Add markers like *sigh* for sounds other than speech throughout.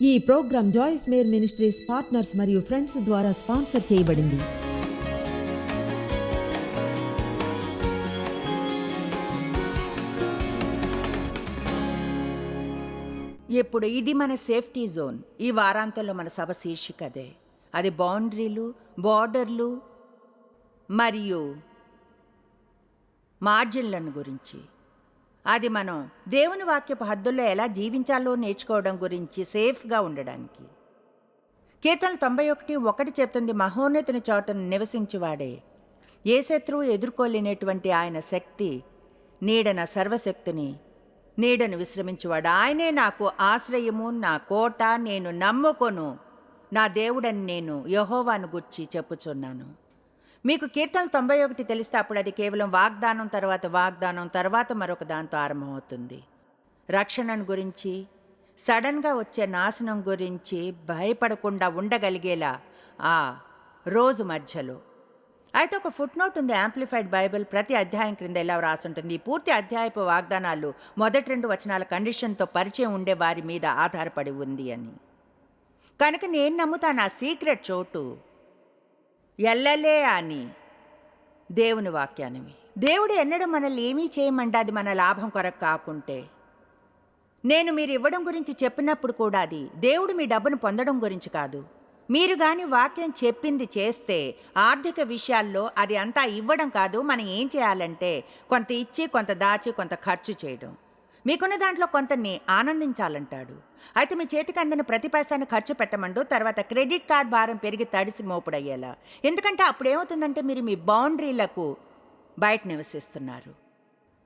ఈ programme Joyce Meyer ministries partners మరియు friends ద్వారా స్పాన్సర్ చేయబడింది. ఇప్పుడు ఇది మన సేఫ్టీ జోన్. ఈ వారాంతంలో మన సభ శీర్షిక అదే అది బౌండరీలు బార్డర్లు మరియు మార్జిన్లను గురించి. అది మనం దేవుని వాక్యపు హద్దుల్లో ఎలా జీవించాలో నేర్చుకోవడం గురించి సేఫ్గా ఉండడానికి. కీర్తన తొంభై ఒకటి ఒకటి చెప్తుంది మహోన్నతుని చోటను నివసించువాడే. ఏ శత్రువు ఎదుర్కోలేనటువంటి ఆయన శక్తి నీడన సర్వశక్తిని నీడను విశ్రమించువాడు. ఆయనే నాకు ఆశ్రయము నా కోట నేను నమ్ముకొను. నా దేవుడని నేను యహోవాను గుర్చి చెప్పుచున్నాను. మీకు కీర్తనలు తొంభై ఒకటి తెలిస్తే అప్పుడు అది కేవలం వాగ్దానం తర్వాత వాగ్దానం తర్వాత మరొక దాంతో ఆరంభమవుతుంది. రక్షణను గురించి సడన్గా వచ్చే నాశనం గురించి భయపడకుండా ఉండగలిగేలా ఆ రోజు మధ్యలో. అయితే ఒక ఫుట్ నోట్ ఉంది యాంప్లిఫైడ్ బైబిల్ ప్రతి అధ్యాయం క్రింద ఎలా రాసుంటుంది పూర్తి అధ్యాయపు వాగ్దానాలు మొదటి రెండు వచనాల కండిషన్తో పరిచయం ఉండే వారి మీద ఆధారపడి ఉంది అని. కనుక నేను నమ్ముతాను ఆ సీక్రెట్ చోటు ఎల్లలే అని దేవుని వాక్యానివి. దేవుడు ఎన్నడూ మనల్ని ఏమీ చేయమంటే అది మన లాభం కొరకు కాకుంటే నేను మీరు ఇవ్వడం గురించి చెప్పినప్పుడు కూడా అది దేవుడు మీ డబ్బును పొందడం గురించి కాదు. మీరు గాని వాక్యం చెప్పింది చేస్తే ఆర్థిక విషయాల్లో అది అంతా ఇవ్వడం కాదు. మనం ఏం చేయాలంటే కొంత ఇచ్చి కొంత దాచి కొంత ఖర్చు చేయడం. మీకున్న దాంట్లో కొంతని ఆనందించాలంటాడు. అయితే మీ చేతికి అందిన ప్రతి పైసాన్ని ఖర్చు పెట్టమండు తర్వాత క్రెడిట్ కార్డ్ భారం పెరిగి తడిసి మోపుడయ్యేలా. ఎందుకంటే అప్పుడు ఏమవుతుందంటే మీరు మీ బౌండరీలకు బయట నివసిస్తున్నారు.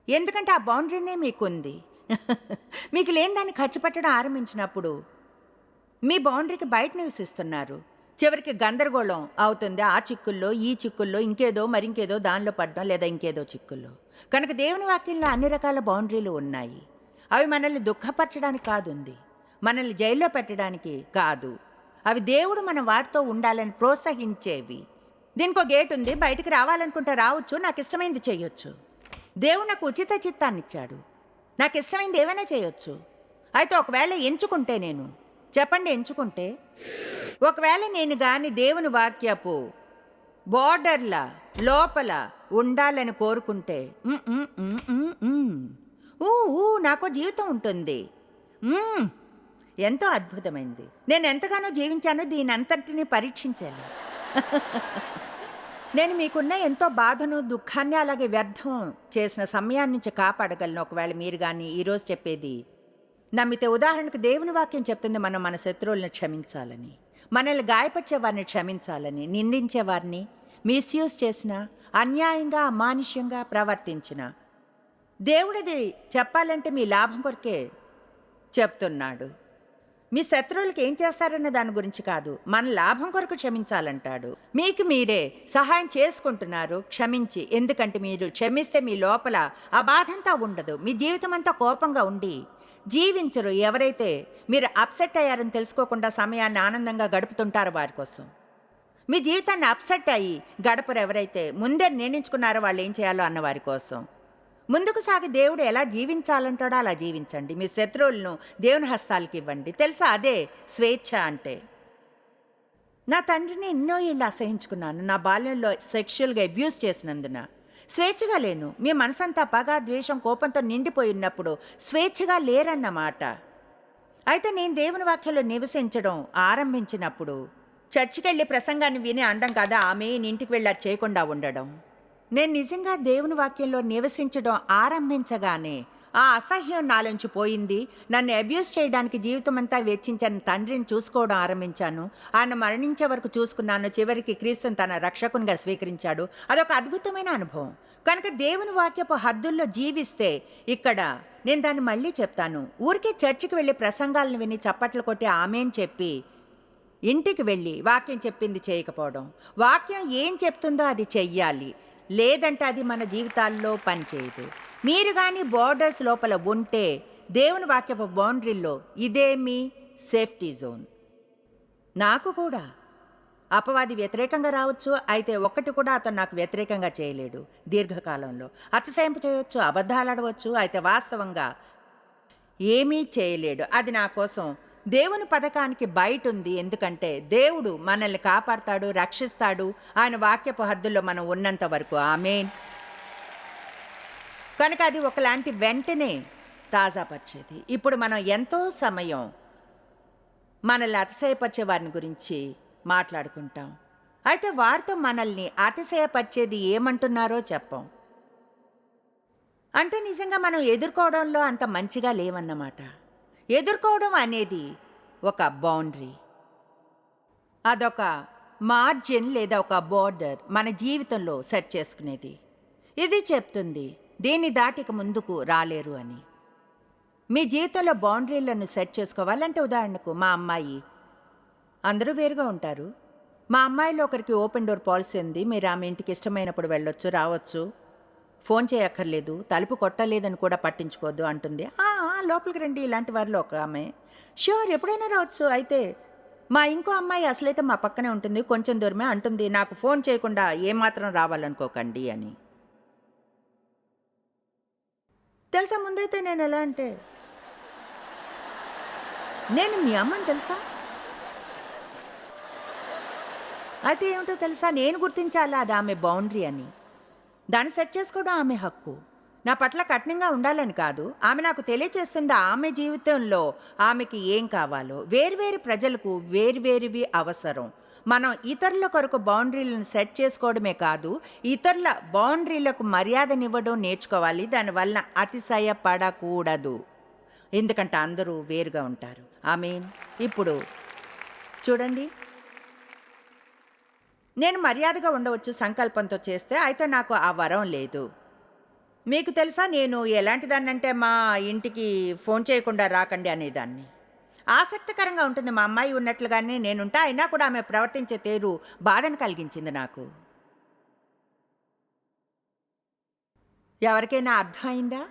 ఎందుకంటే ఆ బౌండరీనే మీకుంది. *laughs* మీకు లేని దాన్ని ఖర్చు పెట్టడం ఆరంభించినప్పుడు మీ బౌండరీకి బయట నివసిస్తున్నారు. చివరికి గందరగోళం అవుతుంది. ఆ చిక్కుల్లో ఈ చిక్కుల్లో ఇంకేదో మరింకేదో దానిలో పడడం లేదా ఇంకేదో చిక్కుల్లో. కనుక దేవుని వాక్యంలో అన్ని రకాల బౌండరీలు ఉన్నాయి. అవి మనల్ని దుఃఖపరచడానికి కాదుంది. మనల్ని జైల్లో పెట్టడానికి కాదు. అవి దేవుడు మన వాటితో ఉండాలని ప్రోత్సహించేవి. దీనికో గేట్ ఉంది బయటికి రావాలనుకుంటే రావచ్చు నాకు ఇష్టమైంది చేయొచ్చు. దేవుడు నాకు ఉచిత చిత్తాన్ని ఇచ్చాడు నాకు ఇష్టమైంది ఏమైనా చేయొచ్చు. అయితే ఒకవేళ ఎంచుకుంటే నేను చెప్పండి ఎంచుకుంటే? ఒకవేళ నేను కానీ దేవుని వాక్యపు బోర్డర్ల లోపల ఉండాలని కోరుకుంటే ఊ ఊ, నాకో జీవితం ఉంటుంది. ఎంతో అద్భుతమైంది. నేను ఎంతగానో జీవించానో దీని అంతటిని పరీక్షించాను *laughs* నేను మీకున్న ఎంతో బాధను దుఃఖాన్ని అలాగే వ్యర్థం చేసిన సమయాన్ని నుంచి కాపాడగలను. ఒకవేళ మీరు కానీ ఈరోజు చెప్పేది నమ్మితే ఉదాహరణకు దేవుని వాక్యం చెప్తుంది మనం మన శత్రువులను క్షమించాలని. మనల్ని గాయపరిచే వారిని క్షమించాలని నిందించే వారిని మిస్యూజ్ చేసిన అన్యాయంగా అమానుష్యంగా ప్రవర్తించిన దేవుడిది చెప్పాలంటే మీ లాభం కొరకే చెప్తున్నాడు. మీ శత్రువులకి ఏం చేస్తారన్న దాని గురించి కాదు మన లాభం కొరకు క్షమించాలంటాడు. మీకు మీరే సహాయం చేసుకుంటున్నారు క్షమించి. ఎందుకంటే మీరు క్షమిస్తే మీ లోపల ఆ బాధంతా ఉండదు మీ జీవితం అంతా కోపంగా ఉండి జీవించరు. ఎవరైతే మీరు అప్సెట్ అయ్యారని తెలుసుకోకుండా సమయాన్ని ఆనందంగా గడుపుతుంటారో వారి కోసం. మీ జీవితాన్ని అప్సెట్ అయ్యి గడపరు ఎవరైతే ముందే నిర్ణయించుకున్నారో వాళ్ళు ఏం చేయాలో అన్న వారి కోసం. ముందుకు సాగి దేవుడు ఎలా జీవించాలంటాడో అలా జీవించండి. మీ శత్రువులను దేవుని హస్తాలకి ఇవ్వండి. తెలుసా? అదే స్వేచ్ఛ అంటే. నా తండ్రిని ఎన్నో ఏళ్ళు అసహించుకున్నాను. నా బాల్యంలో సెక్షువల్గా అబ్యూస్ చేసినందున స్వేచ్ఛగా లేను. మీ మనసంతా పగ ద్వేషం కోపంతో నిండిపోయి ఉన్నప్పుడు స్వేచ్ఛగా లేరన్నమాట అయితే నేను దేవుని వాక్యంలో నివసించడం ఆరంభించినప్పుడు చర్చికి వెళ్ళి ప్రసంగాన్ని విని అండం కదా? ఆమె ఇంటికి వెళ్ళి చేయకుండా ఉండడం. నేను నిజంగా దేవుని వాక్యంలో నివసించడం ఆరంభించగానే ఆ అసహ్యం నాలోంచి పోయింది. నన్ను అబ్యూస్ చేయడానికి జీవితం అంతా వెచ్చించిన తండ్రిని చూసుకోవడం ఆరంభించాను. ఆయన మరణించే వరకు చూసుకున్నాను. చివరికి క్రీస్తుని తన రక్షకునిగా స్వీకరించాడు. అదొక అద్భుతమైన అనుభవం. కనుక దేవుని వాక్యపు హద్దుల్లో జీవిస్తే ఇక్కడ నేను దాన్ని మళ్ళీ చెప్తాను. ఊరికే చర్చికి వెళ్ళి ప్రసంగాలను విని చప్పట్లు కొట్టి ఆమెని చెప్పి ఇంటికి వెళ్ళి వాక్యం చెప్పింది చేయకపోవడం. వాక్యం ఏం చెప్తుందో అది చెయ్యాలి. లేదంటే అది మన జీవితాల్లో పనిచేయదు మీరు కానీ బోర్డర్స్ లోపల ఉంటే దేవుని వాక్యపు బౌండరీల్లో ఇదే మీ సేఫ్టీ జోన్. నాకు కూడా. అపవాది వ్యతిరేకంగా రావచ్చు అయితే ఒక్కటి కూడా అతను నాకు వ్యతిరేకంగా చేయలేడు దీర్ఘకాలంలో. అతిశయింపు చేయొచ్చు అబద్ధాలు ఆడవచ్చు అయితే వాస్తవంగా ఏమీ చేయలేడు. అది నా కోసం దేవుని పథకానికి బయట ఉంది ఎందుకంటే దేవుడు మనల్ని కాపాడతాడు రక్షిస్తాడు. ఆయన వాక్యపు హద్దుల్లో మనం ఉన్నంత వరకు. ఆమెన్. కనుక అది ఒకలాంటి వెంటనే తాజాపరిచేది. ఇప్పుడు మనం ఎంతో సమయం మనల్ని అతిశయపరిచే వారిని గురించి మాట్లాడుకుంటాం. అయితే వారితో మనల్ని అతిశయపరిచేది ఏమంటున్నారో చెప్పం. అంటే నిజంగా మనం ఎదుర్కోవడంలో అంత మంచిగా లేవన్నమాట. ఎదుర్కోవడం అనేది ఒక బౌండరీ. అదొక మార్జిన్ లేదా ఒక బోర్డర్ మన జీవితంలో సెట్ చేసుకునేది. ఇది చెప్తుంది దీన్ని దాటిక ముందుకు రాలేరు అని. మీ జీవితంలో బౌండరీలను సెట్ చేసుకోవాలంటే ఉదాహరణకు మా అమ్మాయి అందరూ వేరుగా ఉంటారు. మా అమ్మాయిలో ఒకరికి ఓపెన్ డోర్ పాలసీ ఉంది మీరు ఆమె ఇంటికి ఇష్టమైనప్పుడు వెళ్ళొచ్చు రావచ్చు. ఫోన్ చేయక్కర్లేదు తలుపు కొట్టలేదని కూడా పట్టించుకోవద్దు అంటుంది. "ఆ, లోపలికి రండి ఇలాంటి వారిలో ఒక ఆమె. ష్యూర్ ఎప్పుడైనా రావచ్చు. అయితే మా ఇంకో అమ్మాయి అసలైతే మా పక్కనే ఉంటుంది కొంచెం దూరమే అంటుంది నాకు ఫోన్ చేయకుండా ఏమాత్రం రావాలనుకోకండి అని. తెలుసా ముందైతే నేను ఎలా అంటే నేను మీ అమ్మని తెలుసా? అయితే ఏమిటో తెలుసా? నేను గుర్తించాలా అది ఆమె బౌండరీ అని. దాన్ని సెట్ చేసుకోవడం ఆమె హక్కు. నా పట్ల కఠినంగా ఉండాలని కాదు. ఆమె నాకు తెలియచేస్తుంది? ఆమె జీవితంలో ఆమెకి ఏం కావాలో? వేర్వేరు ప్రజలకు వేర్వేరువి అవసరం. మనం ఇతరుల కొరకు బౌండరీలను సెట్ చేసుకోవడమే కాదు ఇతరుల బౌండరీలకు మర్యాదనివ్వడం నేర్చుకోవాలి. దానివల్ల అతిశయపడకూడదు ఎందుకంటే అందరూ వేరుగా ఉంటారు. ఐ మీన్ ఇప్పుడు చూడండి. నేను మర్యాదగా ఉండవచ్చు సంకల్పంతో చేస్తే అయితే నాకు ఆ వరం లేదు. మీకు తెలుసా నేను ఎలాంటిదాన్నంటే మా ఇంటికి ఫోన్ చేయకుండా రాకండి అనేదాన్ని. ఆసక్తికరంగా ఉంటుంది మా అమ్మాయి ఉన్నట్లుగానే నేనుంటా అయినా కూడా ఆమె ప్రవర్తించే తీరు బాధను కలిగించింది నాకు. ఎవరికైనా అర్థమైందా?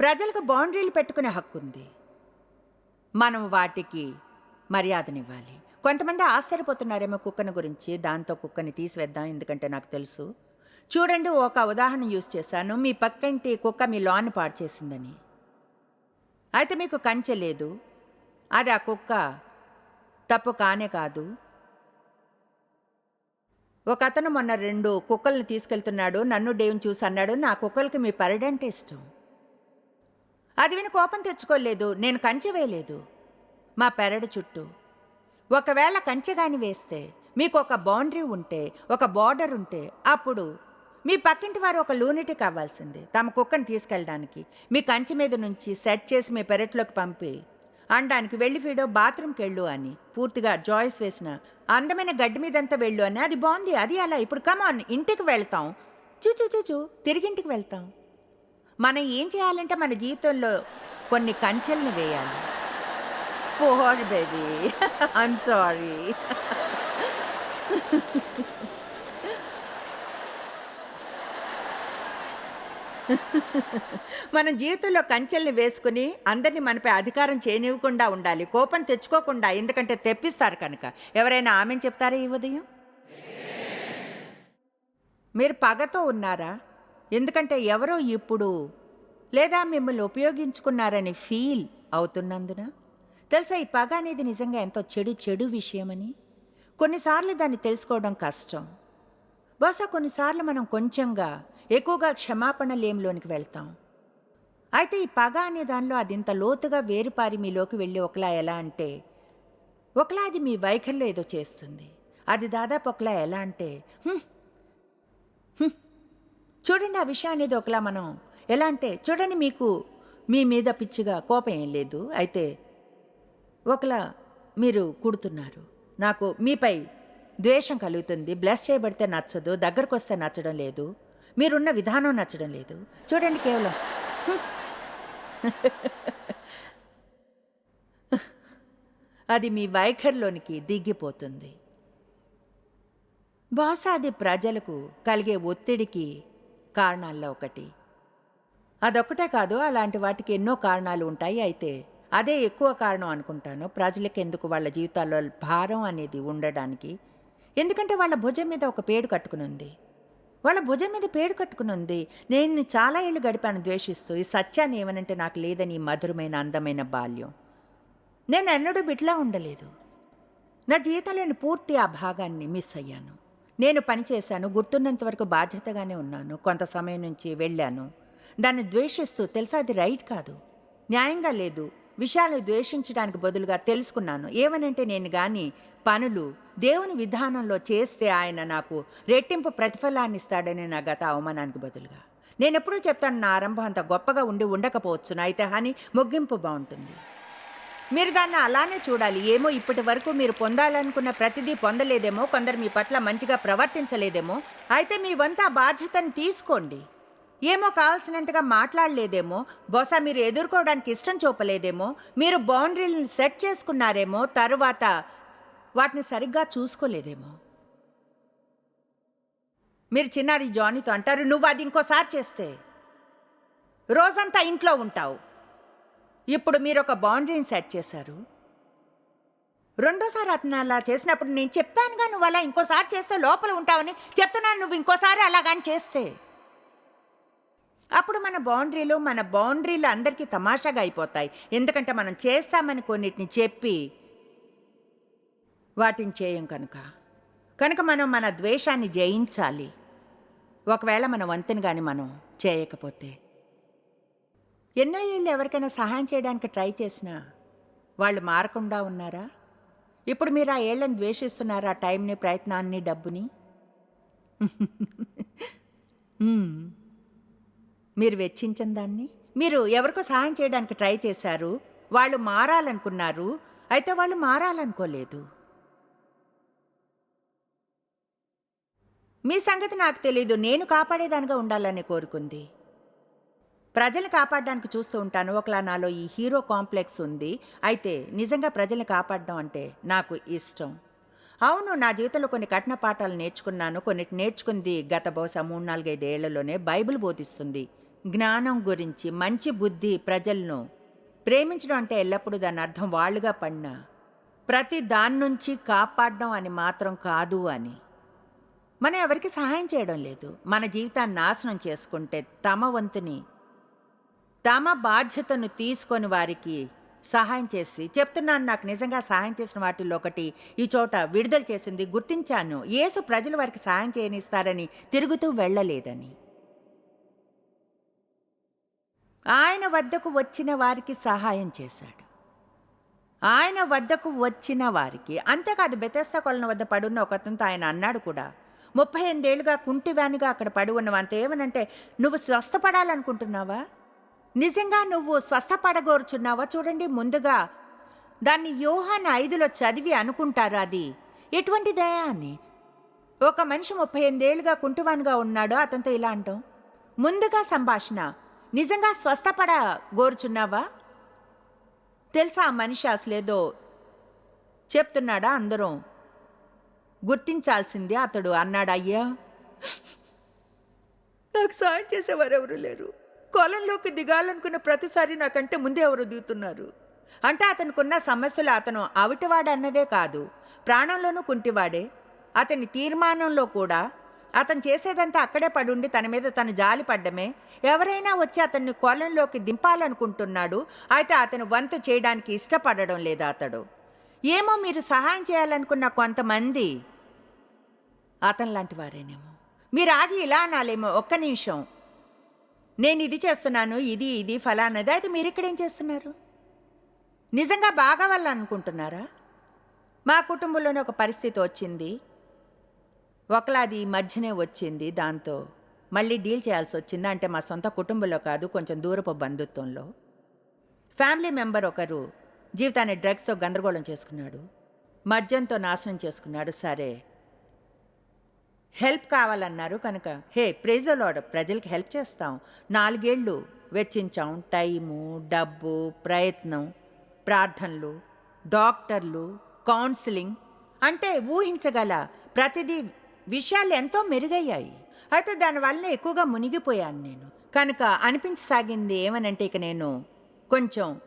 ప్రజలకు బౌండరీలు పెట్టుకునే హక్కు ఉంది మనం వాటికి మర్యాదనివ్వాలి. కొంతమంది ఆశ్చర్యపోతున్నారేమో కుక్కను గురించి దాంతో కుక్కని తీసివేద్దాం ఎందుకంటే నాకు తెలుసు. చూడండి ఒక ఉదాహరణ యూజ్ చేశాను. మీ పక్కంటి కుక్క మీ లాన్ పాడు చేసిందని అయితే మీకు కంచె లేదు. అది ఆ కుక్క తప్పు కానే కాదు. ఒక అతను మొన్న రెండు కుక్కల్ని తీసుకెళ్తున్నాడు. నన్ను డేవిని చూసి అన్నాడు నా కుక్కలకి మీ పరడంటే ఇష్టం. అది విని కోపం తెచ్చుకోలేదు. నేను కంచె వేయలేదు. మా పెరడు చుట్టూ. ఒకవేళ కంచె కాని వేస్తే మీకు ఒక బౌండరీ ఉంటే ఒక బార్డర్ ఉంటే అప్పుడు మీ పక్కింటి వారు ఒక లూనిటి కావాల్సింది తమ కుక్కను తీసుకెళ్ళడానికి. మీ కంచె మీద నుంచి సెట్ చేసి మీ పెరట్లోకి పంపి. అనడానికి వెళ్ళి ఫీడో బాత్రూమ్కి వెళ్ళు అని. పూర్తిగా జాయిస్ వేసిన అందమైన గడ్డి మీదంతా వెళ్ళు అని. అది బాగుంది అది అలా. ఇప్పుడు కమాన్ ఇంటికి వెళ్తాం. చూచు చూచు తిరిగింటికి వెళ్తాం. మనం ఏం చేయాలంటే మన జీవితంలో కొన్ని కంచెల్ని వేయాలి. Pour baby. *laughs* ఐఎమ్ సారీ *laughs* *laughs* మనం జీవితంలో కంచెల్ని వేసుకుని అందరినీ మనపై అధికారం చేయనివ్వకుండా ఉండాలి కోపం తెచ్చుకోకుండా ఎందుకంటే తెప్పిస్తారు కనుక. ఎవరైనా ఆమెను చెప్తారా ఈ ఉదయం? మీరు పగతో ఉన్నారా? ఎందుకంటే ఎవరో ఇప్పుడు లేదా మిమ్మల్ని ఉపయోగించుకున్నారని ఫీల్ అవుతున్నందున. తెలుసా ఈ పగ అనేది నిజంగా ఎంతో చెడు చెడు విషయమని. కొన్నిసార్లు దాన్ని తెలుసుకోవడం కష్టం. బహుశా కొన్నిసార్లు మనం కొంచెంగా ఎక్కువగా క్షమాపణ లేమిలోనికి వెళ్తాం. అయితే ఈ పగ అనే దానిలో అది ఇంత లోతుగా వేరుపారి మీలోకి వెళ్ళి ఒకలా ఎలా అంటే ఒకలా అది మీ వైఖరిలో ఏదో చేస్తుంది. అది దాదాపు ఒకలా ఎలా అంటే చూడండి ఆ విషయం అనేది ఒకలా మనం ఎలా అంటే చూడండి మీకు మీ మీద పిచ్చిగా కోపం ఏం లేదు. అయితే ఒకలా మీరు కుడుతున్నారు. నాకు మీపై ద్వేషం కలుగుతుంది బ్లెస్ చేయబడితే నచ్చదు దగ్గరకు వస్తే నచ్చడం లేదు మీరున్న విధానం నచ్చడం లేదు. చూడండి కేవలం. అది మీ వైఖరిలోనికి దిగిపోతుంది. బహుశా అది ప్రజలకు కలిగే ఒత్తిడికి కారణాల్లో ఒకటి. అదొక్కటే కాదు అలాంటి వాటికి ఎన్నో కారణాలు ఉంటాయి. అయితే అదే ఎక్కువ కారణం అనుకుంటాను. ప్రజలకు ఎందుకు వాళ్ళ జీవితాల్లో భారం అనేది ఉండడానికి ఎందుకంటే వాళ్ళ భుజం మీద ఒక పేడు కట్టుకుని ఉంది. వాళ్ళ భుజం మీద పేడు కట్టుకుని ఉంది. నేను చాలా ఏళ్ళు గడిపాను ద్వేషిస్తూ ఈ సత్యాన్ని ఏమనంటే నాకు లేదని ఈ మధురమైన అందమైన బాల్యం. నేను ఎన్నడూ బిట్లా ఉండలేదు. నా జీవితంలోని పూర్తి ఆ భాగాన్ని మిస్ అయ్యాను. నేను పనిచేశాను గుర్తున్నంత వరకు బాధ్యతగానే ఉన్నాను. కొంత సమయం నుంచి వెళ్ళాను. దాన్ని ద్వేషిస్తూ తెలుసా అది రైట్ కాదు. న్యాయంగా లేదు. విషయాలను ద్వేషించడానికి బదులుగా తెలుసుకున్నాను. ఏమనంటే నేను కానీ పనులు దేవుని విధానంలో చేస్తే ఆయన నాకు రెట్టింపు ప్రతిఫలాన్ని ఇస్తాడని నా గత అవమానానికి బదులుగా. నేను ఎప్పుడూ చెప్తాను నా ఆరంభం అంత గొప్పగా ఉండి ఉండకపోవచ్చు అయితే హాని ముగింపు బాగుంటుంది. మీరు దాన్ని అలానే చూడాలి. ఏమో ఇప్పటి వరకు మీరు పొందాలనుకున్న ప్రతిదీ పొందలేదేమో కొందరు మీ పట్ల మంచిగా ప్రవర్తించలేదేమో. అయితే మీ వంత ఆ బాధ్యతను తీసుకోండి. ఏమో కావాల్సినంతగా మాట్లాడలేదేమో బహుశా మీరు ఎదుర్కోవడానికి ఇష్టం చూపలేదేమో మీరు బౌండరీలను సెట్ చేసుకున్నారేమో తరువాత వాటిని సరిగ్గా చూసుకోలేదేమో. మీరు చిన్నారి జానీతో అంటారు నువ్వు అది ఇంకోసారి చేస్తే. రోజంతా ఇంట్లో ఉంటావు. ఇప్పుడు మీరు ఒక బౌండరీని సెట్ చేశారు. రెండోసారి అతను అలా చేసినప్పుడు నేను చెప్పానుగా నువ్వు అలా ఇంకోసారి చేస్తే లోపల ఉంటావని చెప్తున్నాను నువ్వు ఇంకోసారి అలాగని చేస్తే. అప్పుడు మన బౌండరీలు మన బౌండరీలు అందరికీ తమాషాగా అయిపోతాయి. ఎందుకంటే మనం చేస్తామని కొన్నిటిని చెప్పి వాటిని చేయం కనుక. కనుక మనం మన ద్వేషాన్ని జయించాలి. ఒకవేళ మన వంతెన కానీ మనం చేయకపోతే. ఎన్నో ఏళ్ళు ఎవరికైనా సహాయం చేయడానికి ట్రై చేసినా వాళ్ళు మారకుండా ఉన్నారా? ఇప్పుడు మీరు ఆ ఏళ్ళని ద్వేషిస్తున్నారా ఆ టైంని ప్రయత్నాన్ని డబ్బుని? *laughs* మీరు వెచ్చించిన దాన్ని? మీరు ఎవరికో సహాయం చేయడానికి ట్రై చేశారు వాళ్ళు మారాలనుకున్నారు అయితే వాళ్ళు మారాలనుకోలేదు. మీ సంగతి నాకు తెలీదు. నేను కాపాడేదానిగా ఉండాలని కోరుకుంది. ప్రజల్ని కాపాడడానికి చూస్తూ ఉంటాను. ఒకలా నాలో ఈ హీరో కాంప్లెక్స్ ఉంది. అయితే నిజంగా ప్రజల్ని కాపాడడం అంటే నాకు ఇష్టం. అవును నా జీవితంలో కొన్ని కఠిన పాఠాలు నేర్చుకున్నాను. కొన్నిటి నేర్చుకుంది గత బహుశా మూడు నాలుగైదేళ్ళలోనే బైబిల్ బోధిస్తుంది. జ్ఞానం గురించి మంచి బుద్ధి ప్రజలను ప్రేమించడం అంటే ఎల్లప్పుడూ దాని అర్థం వాళ్ళుగా పడిన ప్రతి దాని నుంచి కాపాడడం అని మాత్రం కాదు అని. మనం ఎవరికి సహాయం చేయడం లేదు. మన జీవితాన్ని నాశనం చేసుకుంటే తమ వంతుని తమ బాధ్యతను తీసుకొని వారికి సహాయం చేసి చెప్తున్నాను నాకు నిజంగా సహాయం చేసిన వాటిల్లో ఒకటి ఈ చోట విడుదల చేసింది గుర్తించాను. ఏసు ప్రజలు వారికి సహాయం చేయనిస్తారని తిరుగుతూ వెళ్ళలేదని. ఆయన వద్దకు వచ్చిన వారికి సహాయం చేశాడు. ఆయన వద్దకు వచ్చిన వారికి అంతేకాదు బెతస్త కొలను వద్ద పడున్న ఒక ఆయన అన్నాడు కూడా ముప్పై ఎనిమిదేళ్ళుగా కుంటివానిగా అక్కడ పడి ఉన్నవి ఏమనంటే నువ్వు స్వస్థపడాలనుకుంటున్నావా? నిజంగా నువ్వు స్వస్థపడగోరుచున్నావా? చూడండి ముందుగా దాన్ని యోహాన్ ఐదులో చదివి అనుకుంటారు అది? ఎటువంటి దయా అని? ఒక మనిషి ముప్పై ఎనిమిదేళ్ళుగా కుంటువానిగా ఉన్నాడు అతనితో ఇలా అంటాం ముందుగా సంభాషణ నిజంగా స్వస్థపడ గోరుచున్నావా తెలుసా ఆ మనిషి అసలేదో చెప్తున్నాడా అందరం. గుర్తించాల్సిందే అతడు అన్నాడయ్యా. నాకు సాయం చేసేవారు ఎవరు లేరు. కొలంలోకి దిగాలనుకున్న ప్రతిసారి నాకంటే ముందే ఎవరు దిగుతున్నారు? అంటే అతనుకున్న సమస్యలు అతను అవిటివాడన్నదే కాదు. ప్రాణంలోనూ కుంటివాడే. అతని తీర్మానంలో కూడా అతను చేసేదంతా అక్కడే పడుండి తన మీద తను జాలి పడ్డమే. ఎవరైనా వచ్చి అతన్ని కొలంలోకి దింపాలనుకుంటున్నాడు అయితే అతను వంతు చేయడానికి ఇష్టపడడం లేదా అతడు. ఏమో మీరు సహాయం చేయాలనుకున్న కొంతమంది. అతనిలాంటి వారేనేమో. మీరు ఆగి ఇలా అనాలేమో ఒక్క నిమిషం. నేను ఇది చేస్తున్నాను ఇది ఇది ఫలానది అయితే మీరు ఇక్కడేం చేస్తున్నారు? నిజంగా బాగా వాళ్ళు అనుకుంటున్నారా? మా కుటుంబంలోనే ఒక పరిస్థితి వచ్చింది. ఒకలాది మధ్యనే వచ్చింది దాంతో. మళ్ళీ డీల్ చేయాల్సి వచ్చింది అంటే మా సొంత కుటుంబంలో కాదు కొంచెం దూరపు బంధుత్వంలో. ఫ్యామిలీ మెంబర్ ఒకరు జీవితాన్ని డ్రగ్స్తో గందరగోళం చేసుకున్నాడు. మద్యంతో నాశనం చేసుకున్నాడు. సరే. హెల్ప్ కావాలన్నారు కనుక హే ప్రైజ్ ప్రజలకి హెల్ప్ చేస్తాం. నాలుగేళ్ళు వెచ్చించాం. టైము డబ్బు ప్రయత్నం ప్రార్థనలు డాక్టర్లు కౌన్సిలింగ్. అంటే ఊహించగల ప్రతిదీ విషయాలు ఎంతో మెరుగయ్యాయి. అయితే దానివల్ల ఎక్కువగా మునిగిపోయాను నేను. కనుక అనిపించసాగింది ఏమనంటే ఇక నేను కొంచెం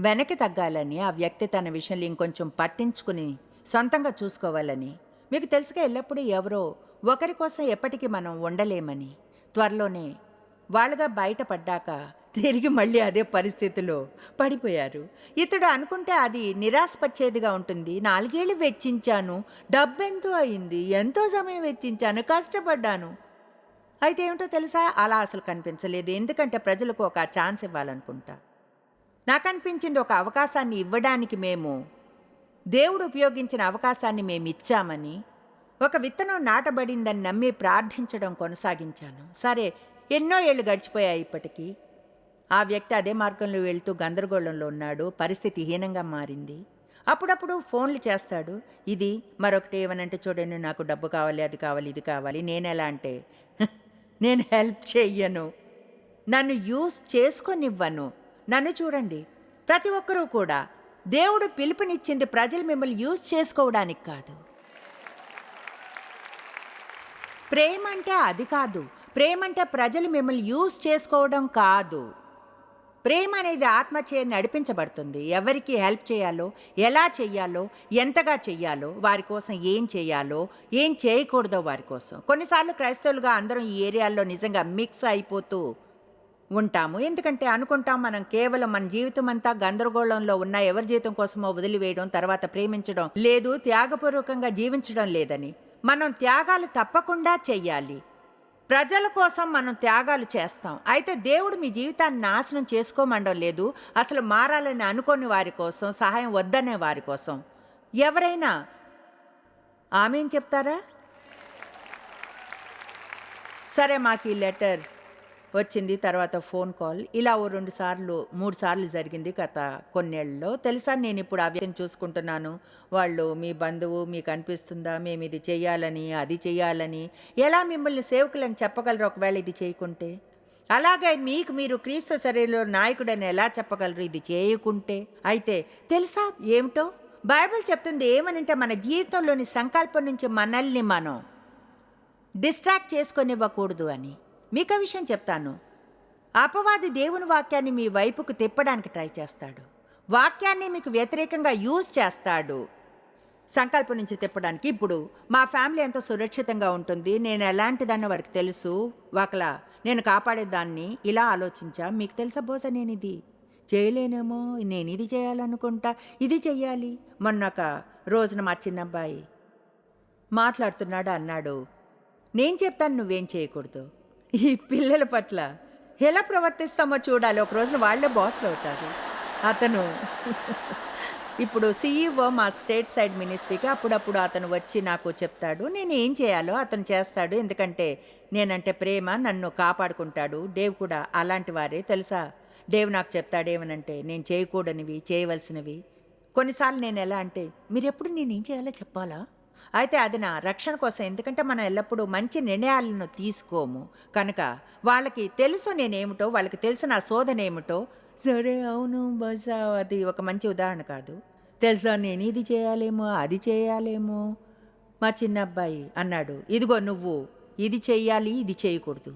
వెనక్కి తగ్గాలని ఆ వ్యక్తి తన విషయంలో ఇంకొంచెం పట్టించుకుని సొంతంగా చూసుకోవాలని. మీకు తెలుసుగా ఎల్లప్పుడూ ఎవరో ఒకరి కోసం ఎప్పటికీ మనం ఉండలేమని. త్వరలోనే వాళ్ళుగా బయటపడ్డాక తిరిగి మళ్ళీ అదే పరిస్థితిలో పడిపోయారు. ఇతడు అనుకుంటే అది నిరాశపరిచేదిగా ఉంటుంది. నాలుగేళ్ళు వెచ్చించాను డబ్బెంతో అయింది ఎంతో సమయం వెచ్చించాను కష్టపడ్డాను. అయితే ఏమిటో తెలుసా? అలా అసలు కనిపించలేదు. ఎందుకంటే ప్రజలకు ఒక ఛాన్స్ ఇవ్వాలనుకుంటా. నాకు అనిపించింది ఒక అవకాశాన్ని ఇవ్వడానికి మేము. దేవుడు ఉపయోగించిన అవకాశాన్ని మేము ఇచ్చామని ఒక విత్తనం నాటబడిందని నమ్మి ప్రార్థించడం కొనసాగించాను. సరే ఎన్నో ఏళ్ళు గడిచిపోయాయి ఇప్పటికీ. ఆ వ్యక్తి అదే మార్గంలో వెళ్తూ గందరగోళంలో ఉన్నాడు పరిస్థితి హీనంగా మారింది. అప్పుడప్పుడు ఫోన్లు చేస్తాడు ఇది మరొకటి ఏమనంటే చూడండి నాకు డబ్బు కావాలి అది కావాలి ఇది కావాలి నేను ఎలా అంటే *laughs* నేను హెల్ప్ చెయ్యను. నన్ను యూస్ చేసుకొనివ్వను. నన్ను చూడండి. ప్రతి ఒక్కరూ కూడా దేవుడు పిలుపునిచ్చింది ప్రజలు మిమ్మల్ని యూజ్ చేసుకోవడానికి కాదు. ప్రేమ అంటే అది కాదు. ప్రేమ అంటే ప్రజలు మిమ్మల్ని యూజ్ చేసుకోవడం కాదు. ప్రేమ అనేది ఆత్మచే నడిపించబడుతుంది. ఎవరికి హెల్ప్ చేయాలో ఎలా చెయ్యాలో ఎంతగా చెయ్యాలో వారి కోసం ఏం చేయాలో ఏం చేయకూడదో వారి కోసం. కొన్నిసార్లు క్రైస్తవులుగా అందరం ఈ ఏరియాల్లో నిజంగా మిక్స్ అయిపోతూ ఉంటాము. ఎందుకంటే అనుకుంటాం మనం కేవలం మన జీవితం అంతా గందరగోళంలో ఉన్న ఎవరి జీవితం కోసమో వదిలివేయడం తర్వాత ప్రేమించడం లేదు త్యాగపూర్వకంగా జీవించడం లేదని. మనం త్యాగాలు తప్పకుండా చెయ్యాలి. ప్రజల కోసం మనం త్యాగాలు చేస్తాం. అయితే దేవుడు మీ జీవితాన్ని నాశనం చేసుకోమండం లేదు. అసలు మారాలని అనుకోని వారి కోసం సహాయం వద్దనే వారి కోసం. ఎవరైనా ఆమెం చెప్తారా? సరే మాకు ఈ లెటర్ వచ్చింది తర్వాత ఫోన్ కాల్. ఇలా ఓ రెండు సార్లు మూడు సార్లు జరిగింది గత కొన్నేళ్ళలో. తెలుసా నేను ఇప్పుడు ఆ వ్యక్తిని చూసుకుంటున్నాను. వాళ్ళు మీ బంధువు మీకు అనిపిస్తుందా? మేము ఇది చేయాలని అది చేయాలని ఎలా మిమ్మల్ని సేవకులని చెప్పగలరు ఒకవేళ ఇది చేయకుంటే? అలాగే మీకు మీరు క్రీస్తు శరీరంలో నాయకుడని ఎలా చెప్పగలరు ఇది చేయకుంటే? అయితే తెలుసా ఏమిటో? బైబిల్ చెప్తుంది ఏమనంటే మన జీవితంలోని సంకల్పం నుంచి మనల్ని మనం డిస్ట్రాక్ట్ చేసుకొనివ్వకూడదు అని. మీకు విషయం చెప్తాను. అపవాది దేవుని వాక్యాన్ని మీ వైపుకు తిప్పడానికి ట్రై చేస్తాడు. వాక్యాన్ని మీకు వ్యతిరేకంగా యూజ్ చేస్తాడు. సంకల్పం నుంచి తిప్పడానికి ఇప్పుడు మా ఫ్యామిలీ ఎంతో సురక్షితంగా ఉంటుంది. నేను ఎలాంటిదాన్ని వారికి తెలుసు. ఒకలా నేను కాపాడేదాన్ని ఇలా ఆలోచించా. మీకు తెలుసా బహుశా నేను ఇది చేయలేనేమో నేను ఇది చేయాలనుకుంటా ఇది చెయ్యాలి. మొన్న ఒక రోజున మా చిన్నబ్బాయి మాట్లాడుతున్నాడు అన్నాడు. నేను చెప్తాను నువ్వేం చేయకూడదు. ఈ పిల్లల పట్ల ఎలా ప్రవర్తిస్తామో చూడాలి. ఒక రోజున వాళ్ళే బాస్లు అవుతారు. అతను ఇప్పుడు సీఈఓ మా స్టేట్ సైడ్ మినిస్ట్రీకి అప్పుడప్పుడు అతను వచ్చి నాకు చెప్తాడు. నేను ఏం చేయాలో అతను చేస్తాడు. ఎందుకంటే నేనంటే ప్రేమ నన్ను కాపాడుకుంటాడు. డేవ్ కూడా అలాంటి వారే. తెలుసా? డేవ్ నాకు చెప్తాడు ఏమనంటే నేను చేయకూడనివి చేయవలసినవి. కొన్నిసార్లు నేను ఎలా అంటే మీరెప్పుడు నేను ఏం చేయాలో చెప్పాలా? అయితే అది నా రక్షణ కోసం. ఎందుకంటే మనం ఎల్లప్పుడూ మంచి నిర్ణయాలను తీసుకోము. కనుక వాళ్ళకి తెలుసు నేనేమిటో వాళ్ళకి తెలుసు నా శోధన ఏమిటో. సరే అవును బహుశా అది ఒక మంచి ఉదాహరణ కాదు. తెలుసా నేను ఇది చేయాలేమో అది చేయాలేమో? మా చిన్న అబ్బాయి అన్నాడు ఇదిగో నువ్వు ఇది చేయాలి ఇది చేయకూడదు.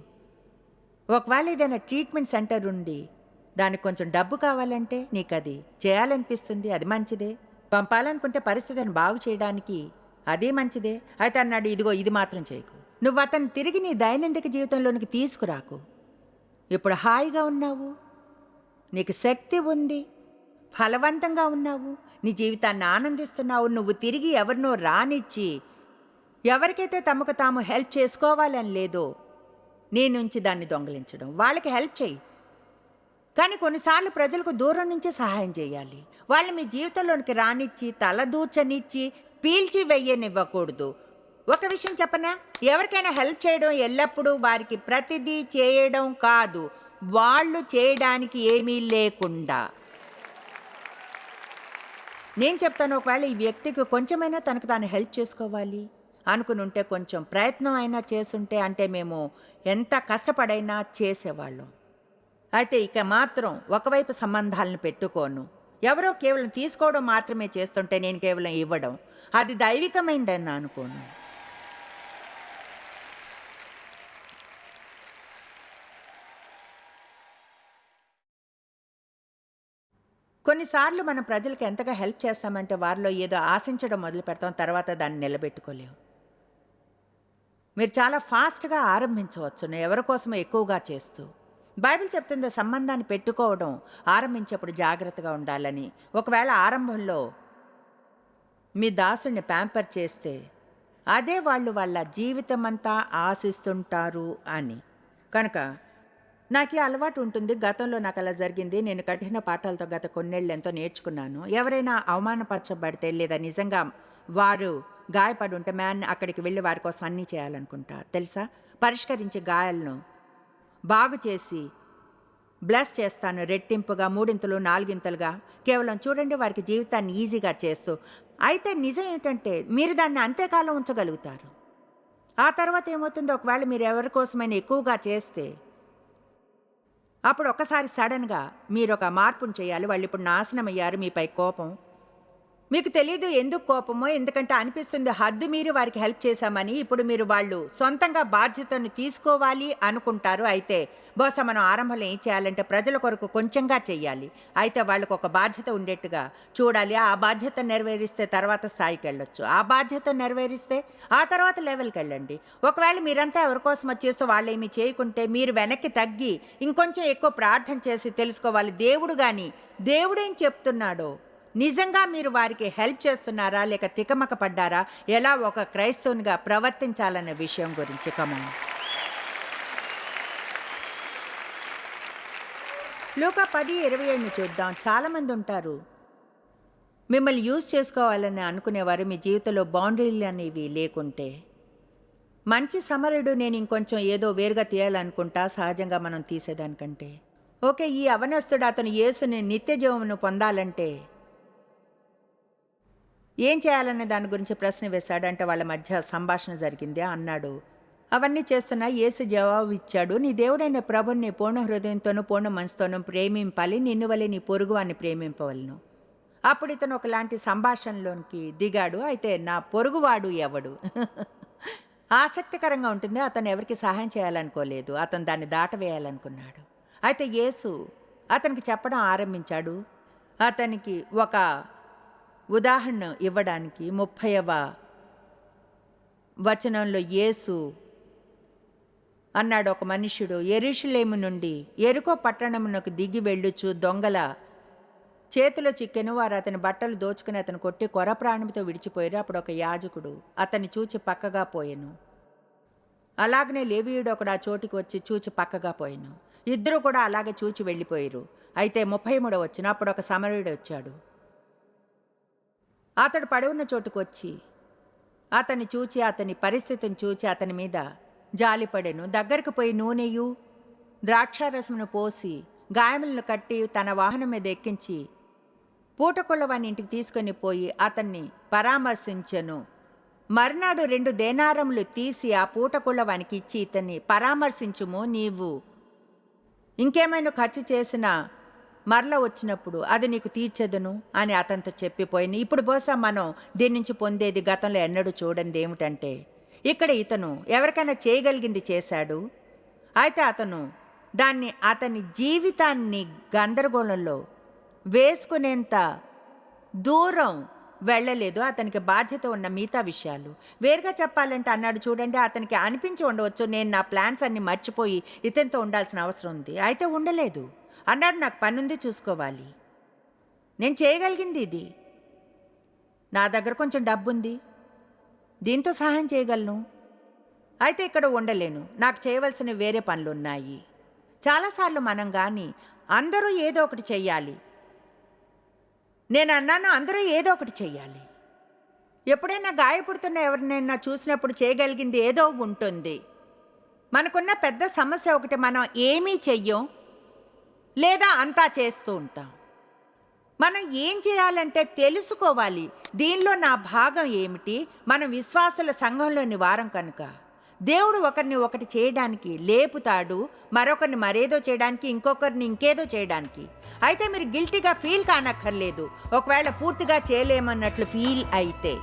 ఒకవేళ ఏదైనా ట్రీట్మెంట్ సెంటర్ ఉండి దానికి కొంచెం డబ్బు కావాలంటే నీకు అది చేయాలనిపిస్తుంది అది మంచిదే. పంపాలనుకుంటే పరిస్థితిని బాగు చేయడానికి అదే మంచిదే. అయితే అన్నాడు ఇదిగో ఇది మాత్రం చేయకు. నువ్వు అతను తిరిగి నీ దైనందిక జీవితంలోనికి తీసుకురాకు. ఇప్పుడు హాయిగా ఉన్నావు. నీకు శక్తి ఉంది. ఫలవంతంగా ఉన్నావు. నీ జీవితాన్ని ఆనందిస్తున్నావు. నువ్వు తిరిగి ఎవరినో రానిచ్చి ఎవరికైతే తమకు తాము హెల్ప్ చేసుకోవాలని లేదో నీ నుంచి దాన్ని దొంగలించడం. వాళ్ళకి హెల్ప్ చేయి. కానీ కొన్నిసార్లు ప్రజలకు దూరం నుంచే సహాయం చేయాలి. వాళ్ళు మీ జీవితంలోనికి రానిచ్చి తల దూర్చనిచ్చి పీల్చి వెయ్యనివ్వకూడదు. ఒక విషయం చెప్పనా? ఎవరికైనా హెల్ప్ చేయడం ఎల్లప్పుడూ వారికి ప్రతిదీ చేయడం కాదు. వాళ్ళు చేయడానికి ఏమీ లేకుండా. నేను చెప్తాను ఒకవేళ ఈ వ్యక్తికి కొంచెమైనా తనకు తాను హెల్ప్ చేసుకోవాలి. అనుకుని ఉంటే కొంచెం ప్రయత్నం అయినా చేసుంటే అంటే మేము ఎంత కష్టపడైనా చేసేవాళ్ళం. అయితే ఇక మాత్రం ఒకవైపు సంబంధాలను పెట్టుకోను. ఎవరో కేవలం తీసుకోవడం మాత్రమే చేస్తుంటే నేను కేవలం ఇవ్వడం. అది దైవికమైందని అనుకోను. కొన్నిసార్లు మనం ప్రజలకు ఎంతగా హెల్ప్ చేస్తామంటే వారిలో ఏదో ఆశించడం మొదలు పెడతాం తర్వాత దాన్ని నిలబెట్టుకోలేం. మీరు చాలా ఫాస్ట్గా ఆరంభించవచ్చు ఎవరి కోసమో ఎక్కువగా చేస్తూ. బైబిల్ చెప్తుంది సంబంధాన్ని పెట్టుకోవడం ఆరంభించేప్పుడు జాగ్రత్తగా ఉండాలని. ఒకవేళ ఆరంభంలో మీ దాసుని ప్యాంపర్ చేస్తే అదే వాళ్ళు వాళ్ళ జీవితమంతా ఆశిస్తుంటారు అని. కనుక నాకు అలవాటు ఉంటుంది. గతంలో నాకు అలా జరిగింది. నేను కఠిన పాఠాలతో గత కొన్నేళ్ళు ఎంతో నేర్చుకున్నాను. ఎవరైనా అవమానపరచబడితే లేదా నిజంగా వారు గాయపడి ఉంటే మ్యాన్ అక్కడికి వెళ్ళి వారి కోసం అన్నీ చేయాలనుకుంటా. తెలుసా? పరిష్కరించే గాయాలను బాగు చేసి బ్లెస్ చేస్తాను రెట్టింపుగా మూడింతలు నాలుగింతలుగా. కేవలం చూడండి వారికి జీవితాన్ని ఈజీగా చేస్తూ. అయితే నిజం ఏంటంటే మీరు దాన్ని అంతేకాలం ఉంచగలుగుతారు. ఆ తర్వాత ఏమవుతుందో? ఒకవేళ మీరు ఎవరి కోసమైనా ఎక్కువగా చేస్తే అప్పుడు ఒక్కసారి సడన్గా మీరు ఒక మార్పును చేయాలి. వాళ్ళు ఇప్పుడు నాశనం అయ్యారు మీపై కోపం మీకు తెలియదు ఎందుకు కోపమో ఎందుకంటే అనిపిస్తుంది హద్దు మీరు వారికి హెల్ప్ చేశామని ఇప్పుడు మీరు వాళ్ళు సొంతంగా బాధ్యతను తీసుకోవాలి అనుకుంటారు. అయితే బహుశా మనం ఆరంభంలో ఏం చేయాలంటే ప్రజల కొరకు కొంచెంగా చేయాలి అయితే వాళ్ళకు ఒక బాధ్యత ఉండేట్టుగా చూడాలి. ఆ బాధ్యత నెరవేరిస్తే తర్వాత స్థాయికి వెళ్ళొచ్చు. ఆ బాధ్యత నెరవేరిస్తే ఆ తర్వాత లెవెల్కి వెళ్ళండి. ఒకవేళ మీరంతా ఎవరి కోసం వచ్చేస్తూ వాళ్ళు ఏమి చేయకుంటే మీరు వెనక్కి తగ్గి ఇంకొంచెం ఎక్కువ ప్రార్థన చేసి తెలుసుకోవాలి. దేవుడు కానీ దేవుడేం చెప్తున్నాడో నిజంగా మీరు వారికి హెల్ప్ చేస్తున్నారా లేక తికమక పడ్డారా ఎలా ఒక క్రైస్తవునిగా ప్రవర్తించాలనే విషయం గురించి కమం లోక పది ఇరవై ఏడుని చూద్దాం. చాలామంది ఉంటారు. మిమ్మల్ని యూజ్ చేసుకోవాలని అనుకునేవారు. మీ జీవితంలో బౌండరీలు అనేవి లేకుంటే. మంచి సమరుడు నేను ఇంకొంచెం ఏదో వేరుగా తీయాలనుకుంటా సహజంగా మనం తీసేదానికంటే. ఓకే ఈ అవనస్తుడు అతను యేసుని నిత్య జీవమును పొందాలంటే ఏం చేయాలనే దాని గురించి ప్రశ్న వేశాడంటే వాళ్ళ మధ్య సంభాషణ జరిగింది అన్నాడు. అవన్నీ చేస్తున్నా యేసు జవాబు ఇచ్చాడు. నీ దేవుడైన ప్రభుని పూర్ణ హృదయంతోనూ పూర్ణ మనసుతోనూ ప్రేమింపాలి నిన్ను వలె నీ పొరుగు అని ప్రేమింపవలను. అప్పుడు ఇతను ఒకలాంటి సంభాషణలోనికి దిగాడు. అయితే నా పొరుగువాడు ఎవడు? *laughs* ఆసక్తికరంగా ఉంటుంది. అతను ఎవరికి సహాయం చేయాలనుకోలేదు. అతను దాన్ని దాటవేయాలనుకున్నాడు. అయితే యేసు అతనికి చెప్పడం ఆరంభించాడు. అతనికి ఒక ఉదాహరణ ఇవ్వడానికి ముప్పైవ వచనంలో యేసు అన్నాడు ఒక మనుష్యుడు ఎరుషులేము నుండి ఎరుకో పట్టణమునకు దిగి వెళ్ళుచు దొంగల చేతిలో చిక్కెను వారు అతని బట్టలు దోచుకుని అతను కొట్టి కొర ప్రాణంతో విడిచిపోయారు అప్పుడు ఒక యాజకుడు అతన్ని చూచి పక్కగా పోయాను. అలాగనే లేవీయుడు ఒకడు ఆ చోటికి వచ్చి చూచి పక్కగా పోయాను. ఇద్దరు కూడా అలాగే చూచి వెళ్ళిపోయారు అయితే ముప్పై మూడో వచ్చిన అప్పుడు ఒక సమరుడు వచ్చాడు. అతడు పడవున్న చోటుకొచ్చి చోటుకు వచ్చి అతన్ని చూచి అతని పరిస్థితిని చూచి అతని మీద జాలిపడెను దగ్గరకు పోయి నూనెయు ద్రాక్షారసమును పోసి గాయములను కట్టి తన వాహనం మీద ఎక్కించి పూటకొళ్ళవాని ఇంటికి తీసుకొని పోయి అతన్ని పరామర్శించెను. మర్నాడు రెండు దేనారములు తీసి ఆ పూటకొళ్ళవానికి ఇచ్చి ఇతన్ని పరామర్శించుము నీవు. ఇంకేమైనా ఖర్చు చేసినా మరల వచ్చినప్పుడు అది నీకు తీర్చదును అని అతనితో చెప్పిపోయింది. ఇప్పుడు బహుశా మనం దీని నుంచి పొందేది గతంలో ఎన్నడూ చూడండి ఏమిటంటే ఇక్కడ ఇతను ఎవరికైనా చేయగలిగింది చేశాడు. అయితే అతను దాన్ని అతని జీవితాన్ని గందరగోళంలో వేసుకునేంత దూరం వెళ్ళలేదు. అతనికి బాధ్యత ఉన్న మిగతా విషయాలు. వేరుగా చెప్పాలంటే అన్నాడు చూడండి అతనికి అనిపించి ఉండవచ్చు. నేను నా ప్లాన్స్ అన్ని మర్చిపోయి ఇతనితో ఉండాల్సిన అవసరం ఉంది. అయితే ఉండలేదు. అన్నాడు నాకు పనుంది చూసుకోవాలి. నేను చేయగలిగింది ఇది. నా దగ్గర కొంచెం డబ్బు ఉంది దీంతో సహాయం చేయగలను. అయితే ఇక్కడ ఉండలేను. నాకు చేయవలసిన వేరే పనులు ఉన్నాయి చాలాసార్లు మనం కానీ అందరూ ఏదో ఒకటి చెయ్యాలి. నేను అన్నాను అందరూ ఏదో ఒకటి చెయ్యాలి. ఎప్పుడైనా గాయపడుతున్న ఎవరినైనా చూసినప్పుడు చేయగలిగింది ఏదో ఉంటుంది. మనకున్న పెద్ద సమస్య ఒకటి మనం ఏమీ చెయ్యం. లేదా అంతా చేస్తూ ఉంటాం. మనం ఏం చేయాలంటే తెలుసుకోవాలి దీనిలో నా భాగం ఏమిటి? మనం విశ్వాసుల సంఘంలోని వారం కనుక. దేవుడు ఒకరిని ఒకటి చేయడానికి లేపుతాడు మరొకరిని మరేదో చేయడానికి ఇంకొకరిని ఇంకేదో చేయడానికి. అయితే మీరు గిల్టీగా ఫీల్ కానక్కర్లేదు. ఒకవేళ పూర్తిగా చేయలేమన్నట్లు ఫీల్ అయితే.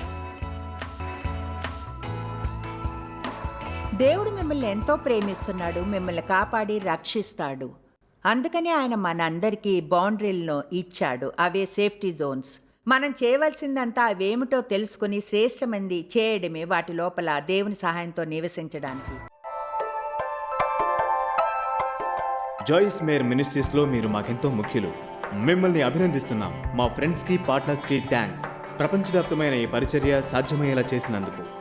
దేవుడు మిమ్మల్ని ఎంతో ప్రేమిస్తున్నాడు మిమ్మల్ని కాపాడి రక్షిస్తాడు. అందుకని ఆయన మనందరికీ బౌండరీలను ఇచ్చాడు. అవే సేఫ్టీ జోన్స్. మనం చేయవలసిందంతా అవేమిటో తెలుసుకుని శ్రేష్టమంది చేయడమే వాటి లోపల దేవుని సహాయంతో నివసించడానికి. జాయిస్ మేర్ మినిస్ట్రీస్లో మీరు మాకెంతో ముఖ్యులు. మిమ్మల్ని అభినందిస్తున్నాం. మా ఫ్రెండ్స్కి పార్ట్నర్స్కి థ్యాంక్స్ ప్రపంచవ్యాప్తమైన ఈ పరిచర్య సాధ్యమయ్యేలా చేసినందుకు.